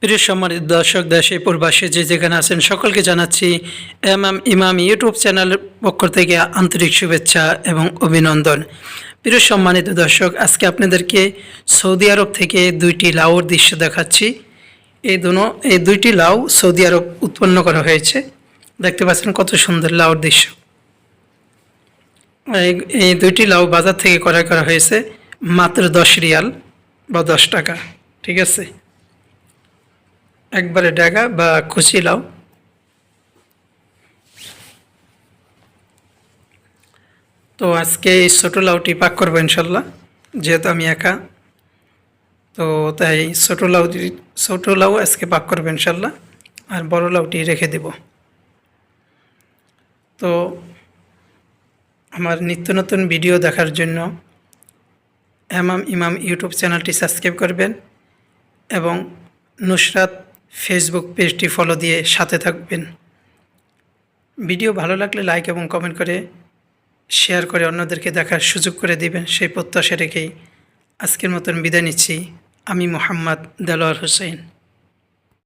প্রিয় সম্মানিত দর্শক, দেশে প্রবাসী যে যেখানে আছেন, সকলকে জানাচ্ছি এম এম ইমাম ইউটিউব চ্যানেলের পক্ষ থেকে আন্তরিক শুভেচ্ছা এবং অভিনন্দন। প্রিয় সম্মানিত দর্শক, আজকে আপনাদেরকে সৌদি আরব থেকে দুইটি লাউর দৃশ্য দেখাচ্ছি। এই দুনো, এই দুইটি লাউ সৌদি আরব উৎপন্ন করা হয়েছে। দেখতে পাচ্ছেন কত সুন্দর লাউর দৃশ্য। এই- এই দুইটি লাউ বাজার থেকে ক্রয় করা হয়েছে মাত্র দশ রিয়াল বা দশ টাকা, ঠিক আছে? একবারে ডাগা বা কুচি লাউ তো আজকে এই ছোটো লাউটি পাক করব ইনশাল্লাহ, যেহেতু আমি একা। তো তাই ছোটো লাউ ছোটো লাউ আজকে পাক করব ইনশাল্লাহ, আর বড় লাউটি রেখে দেব। তো আমার নিত্য নতুন ভিডিও দেখার জন্য এমাম ইমাম ইউটিউব চ্যানেলটি সাবস্ক্রাইব করবেন এবং নুসরাত ফেসবুক পেজটি ফলো দিয়ে সাথে থাকবেন। ভিডিও ভালো লাগলে লাইক এবং কমেন্ট করে শেয়ার করে অন্যদেরকে দেখার সুযোগ করে দিবেন, সেই প্রত্যাশা রেখেই আজকের মতন বিদায় নিচ্ছি। আমি মোহাম্মদ দেলোয়ার হোসেন।